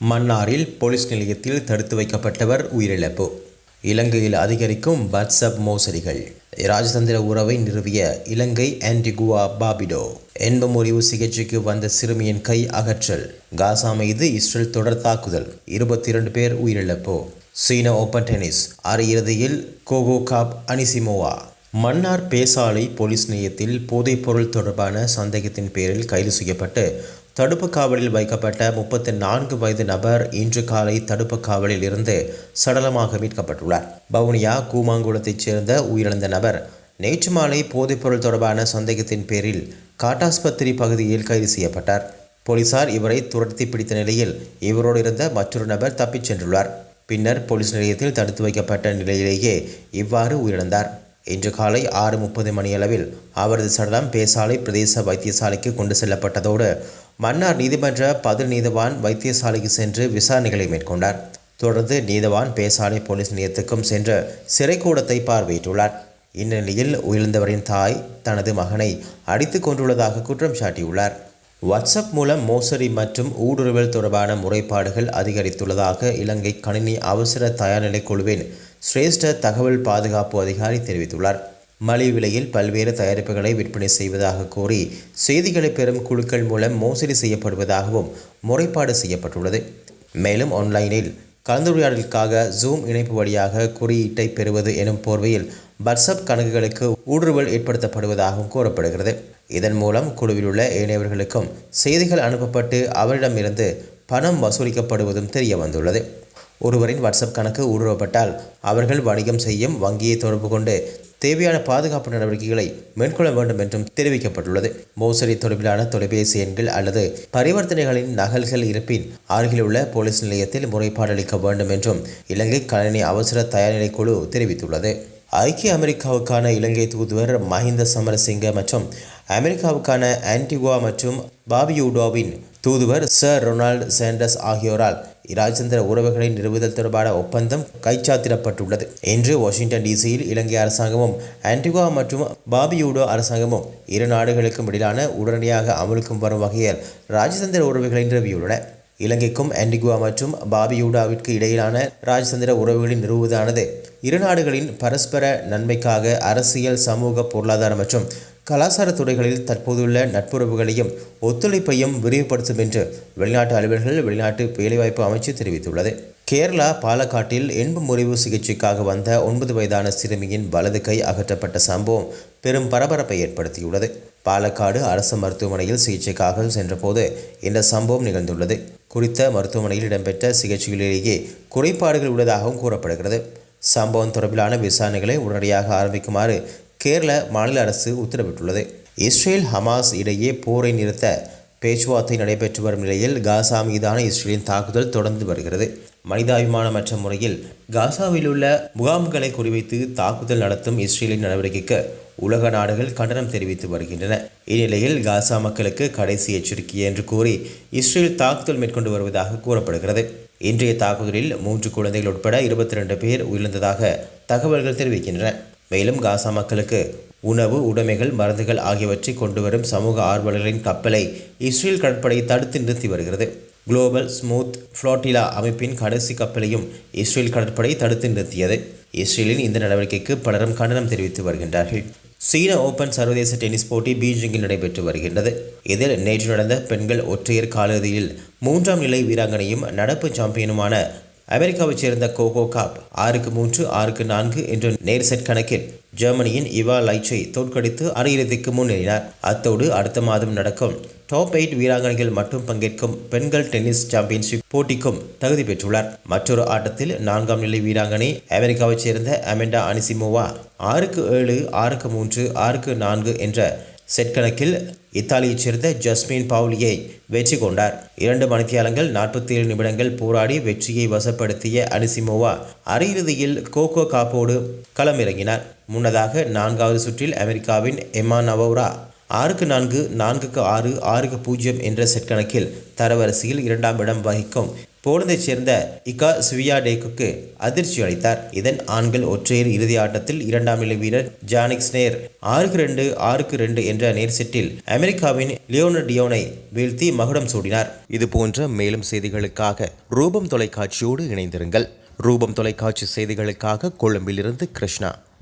மன்னாரில் போலீஸ் நிலையத்தில் தடுத்து வைக்கப்பட்டவர் உயிரிழப்பு. இலங்கையில் அதிகரிக்கும் வாட்ஸ்அப் மோசடிகள். ராஜதந்திர உறவை நிறுவிய இலங்கை ஆன்டிகுவா பாபிடோ என்ப முறிவு சிகிச்சைக்கு வந்த சிறுமியின் கை அகற்றல் காசா மீது இஸ்ரேல் தொடர் தாக்குதல் இருபத்தி இரண்டு பேர் உயிரிழப்பு. சீன ஓபன் டென்னிஸ் அரையிறுதியில் Coco Gauff Anisimova. Mannar Pesalai police நிலையத்தில் போதைப்பொருள் தொடர்பான சந்தேகத்தின் பேரில் கைது செய்யப்பட்டு தடுப்பு காவலில் வைக்கப்பட்ட முப்பத்தி நான்கு வயது நபர் இன்று காலை தடுப்பு காவலில் இருந்து சடலமாக மீட்கப்பட்டுள்ளார். வவுனியா கூமாங்குளத்தைச் சேர்ந்த உயிரிழந்த நபர் நேற்று மாலை போதைப்பொருள் தொடர்பான சந்தேகத்தின் பேரில் காட்டாஸ்பத்திரி பகுதியில் கைது செய்யப்பட்டார். போலீசார் இவரை துரத்தி பிடித்த நிலையில் இவரோடு இருந்த மற்றொரு நபர் தப்பிச் சென்றுள்ளார். பின்னர் போலீஸ் நிலையத்தில் தடுத்து வைக்கப்பட்ட நிலையிலேயே இவ்வாறு உயிரிழந்தார். இன்று காலை ஆறு முப்பது மணியளவில் அவரது சடலம் பேசாலை பிரதேச வைத்தியசாலைக்கு கொண்டு செல்லப்பட்டதோடு மன்னார் நீதிமன்ற பதில் நீதவான் வைத்தியசாலைக்கு சென்று விசாரணைகளை மேற்கொண்டார். தொடர்ந்து நீதவான் பேசாலை போலீஸ் நிலையத்துக்கும் சென்று சிறைக்கூடத்தை பார்வையிட்டுள்ளார். இந்நிலையில் உயிர்ந்தவரின் தாய் தனது மகனை அடித்து கொண்டுள்ளதாக குற்றம் சாட்டியுள்ளார். வாட்ஸ்அப் மூலம் மோசடி மற்றும் ஊடுருவல் தொடர்பான முறைப்பாடுகள் அதிகரித்துள்ளதாக இலங்கை கணினி அவசர தயார்நிலை குழுவின் சிரேஷ்ட தகவல் பாதுகாப்பு அதிகாரி தெரிவித்துள்ளார். மலிவு விலையில் பல்வேறு தயாரிப்புகளை விற்பனை செய்வதாக கூறி செய்திகளை பெறும் குழுக்கள் மூலம் மோசடி செய்யப்படுவதாகவும் முறைப்பாடு செய்யப்பட்டுள்ளது. மேலும் ஆன்லைனில் கலந்துரையாடலுக்காக ஜூம் இணைப்பு வழியாக குறியீட்டை பெறுவது எனும் போர்வையில் வாட்ஸ்அப் கணக்குகளுக்கு ஊடுருவல் ஏற்படுத்தப்படுவதாகவும் கூறப்படுகிறது. இதன் மூலம் குழுவில் உள்ள ஏனையவர்களுக்கும் செய்திகள் அனுப்பப்பட்டு அவரிடமிருந்து பணம் வசூலிக்கப்படுவதும் தெரிய வந்துள்ளது ஒருவரின் வாட்ஸ்அப் கணக்கு ஊடுருவப்பட்டால் அவர்கள் வணிகம் செய்யும் வங்கியை தொடர்பு கொண்டு தேவையான பாதுகாப்பு நடவடிக்கைகளை மேற்கொள்ள வேண்டும் என்றும் தெரிவிக்கப்பட்டுள்ளது. மோசடி தொடர்பிலான தொலைபேசி எண்கள் அல்லது பரிவர்த்தனைகளின் நகல்கள் இருப்பின் அருகிலுள்ள போலீஸ் நிலையத்தில் முறைப்பாடு அளிக்க வேண்டும் என்றும் இலங்கை கணினி அவசர தயார்நிலை குழு தெரிவித்துள்ளது. ஐக்கிய அமெரிக்காவுக்கான இலங்கை தூதுவர் மஹிந்த சமரசிங்க மற்றும் அமெரிக்காவுக்கான ஆன்டிகுவா மற்றும் பாபியூடோவின் தூதுவர் சர் ரொனால்டு சேண்டஸ் ஆகியோரால் இராஜதந்திர உறவுகளை நிறுவுதல் தொடர்பான ஒப்பந்தம் கைச்சாத்திடப்பட்டுள்ளது. இன்று வாஷிங்டன் டிசியில் இலங்கை அரசாங்கமும் ஆன்டிகுவா மற்றும் பாபியூடோ அரசாங்கமும் இரு நாடுகளுக்கும் இடையிலான உடனடியாக அமலுக்கும் வரும் வகையில் ராஜதந்திர உறவுகளை நிறுவியுள்ளன. இலங்கைக்கும் ஆன்டிகுவா மற்றும் பாபியூடாவிற்கு இடையிலான ராஜதந்திர உறவுகளை நிறுவுவதானது இரு நாடுகளின் பரஸ்பர நன்மைக்காக அரசியல் சமூக பொருளாதார மற்றும் கலாச்சார துறைகளில் தற்போதுள்ள நட்புறவுகளையும் ஒத்துழைப்பையும் விரிவுபடுத்தும் என்று வெளிநாட்டு அலுவலர்கள் வெளிநாட்டு வேலைவாய்ப்பு அமைச்சு தெரிவித்துள்ளது. கேரளா பாலக்காட்டில் என்பு முறிவு சிகிச்சைக்காக வந்த ஒன்பது வயதான சிறுமியின் வலது கை அகற்றப்பட்ட சம்பவம் பெரும் பரபரப்பை ஏற்படுத்தியுள்ளது. பாலக்காடு அரசு மருத்துவமனையில் சிகிச்சைக்காக சென்றபோது இந்த சம்பவம் நிகழ்ந்துள்ளது. குறித்த மருத்துவமனையில் இடம்பெற்ற சிகிச்சைகளிலேயே குறைபாடுகள் உள்ளதாகவும் கூறப்படுகிறது. சம்பவம் தொடர்பிலான விசாரணைகளை உடனடியாக ஆரம்பிக்குமாறு கேரள மாநில அரசு உத்தரவிட்டுள்ளது. இஸ்ரேல் ஹமாஸ் இடையே போரை நிறுத்த பேச்சுவார்த்தை நடைபெற்று வரும் நிலையில் காசா மீதான இஸ்ரேலின் தாக்குதல் தொடர்ந்து வருகிறது. மனிதாபிமானமற்ற முறையில் காசாவில் உள்ள முகாம்களை குறிவைத்து தாக்குதல் நடத்தும் இஸ்ரேலின் நடவடிக்கைக்கு உலக நாடுகள் கண்டனம் தெரிவித்து வருகின்றன. இந்நிலையில் காசா மக்களுக்கு கடைசி எச்சரிக்கை என்று கூறி இஸ்ரேல் தாக்குதல் மேற்கொண்டு வருவதாக கூறப்படுகிறது. இன்றைய தாக்குதலில் மூன்று குழந்தைகள் உட்பட இருபத்தி ரெண்டு பேர் உயிரிழந்ததாக தகவல்கள் தெரிவிக்கின்றன. மேலும் காசா மக்களுக்கு உணவு உடைமைகள் மருந்துகள் ஆகியவற்றை கொண்டு வரும் சமூக ஆர்வலர்களின் கப்பலை இஸ்ரேல் கடற்படை தடுத்து நிறுத்தி வருகிறது. குளோபல் ஸ்மூத் ஃப்ளோட்டிலா அமைப்பின் கடைசி கப்பலையும் இஸ்ரேல் கடற்படை தடுத்து நிறுத்தியது. இஸ்ரேலின் இந்த நடவடிக்கைக்கு பலரும் கண்டனம் தெரிவித்து வருகின்றார்கள். சீன ஓபன் சர்வதேச டென்னிஸ் போட்டி பீஜிங்கில் நடைபெற்று வருகின்றது. இதில் நேற்று நடந்த பெண்கள் ஒற்றையர் காலிறுதியில் மூன்றாம் நிலை வீராங்கனையும் நடப்பு சாம்பியனுமான அமெரிக்காவைச் சேர்ந்த கோகோ காப் ஆறுக்கு மூன்று ஆறுக்கு நான்கு என்ற நேர் செட் கணக்கில் ஜெர்மனியின் இவா லைச்சை தோற்கடித்து அரையிறுதிக்கு முன்னேறினார். அத்தோடு அடுத்த மாதம் நடக்கும் டாப் எயிட் வீராங்கனைகள் மட்டும் பங்கேற்கும் பெண்கள் டென்னிஸ் சாம்பியன்ஷிப் போட்டிக்கும் தகுதி பெற்றுள்ளார். மற்றொரு ஆட்டத்தில் நான்காம் நிலை வீராங்கனை அமெரிக்காவைச் சேர்ந்த அமெண்டா அனிசிமோவா ஆறுக்கு ஏழு ஆறுக்கு மூன்று ஆறுக்கு நான்கு என்ற செட் கணக்கில் இத்தாலியைச் சேர்ந்த ஜஸ்மின் பவுலியை வெற்றி கொண்டார் இரண்டு மணித்தியாலங்கள் நாற்பத்தி ஏழு நிமிடங்கள் போராடி வெற்றியை வசப்படுத்திய அனிசிமோவா அரையிறுதியில் கோகோ காப்போடு களமிறங்கினார். முன்னதாக நான்காவது சுற்றில் அமெரிக்காவின் எம்மா நவோரா ஆறுக்கு நான்கு நான்குக்கு ஆறு ஆறுக்கு பூஜ்ஜியம் என்ற செட் கணக்கில் தரவரிசையில் இரண்டாம் இடம் வகிக்கும் போலந்தைச் சேர்ந்த இகா ஸ்வியாடேக்குக்கு அதிர்ச்சி அளித்தார். இதன் ஆண்கள் ஒற்றையர் இறுதி ஆட்டத்தில் இரண்டாம் நிலை வீரர் ஜானிக் ஸ்னேர் ஆறுக்கு ரெண்டு ஆறுக்கு ரெண்டு என்ற நேர் செட்டில் அமெரிக்காவின் லியோனர் டியோனை வீழ்த்தி மகுடம் சூடினார். இது போன்ற மேலும் செய்திகளுக்காக ரூபம் தொலைக்காட்சியோடு இணைந்திருங்கள். ரூபம் தொலைக்காட்சி செய்திகளுக்காக கொழும்பிலிருந்து கிருஷ்ணா.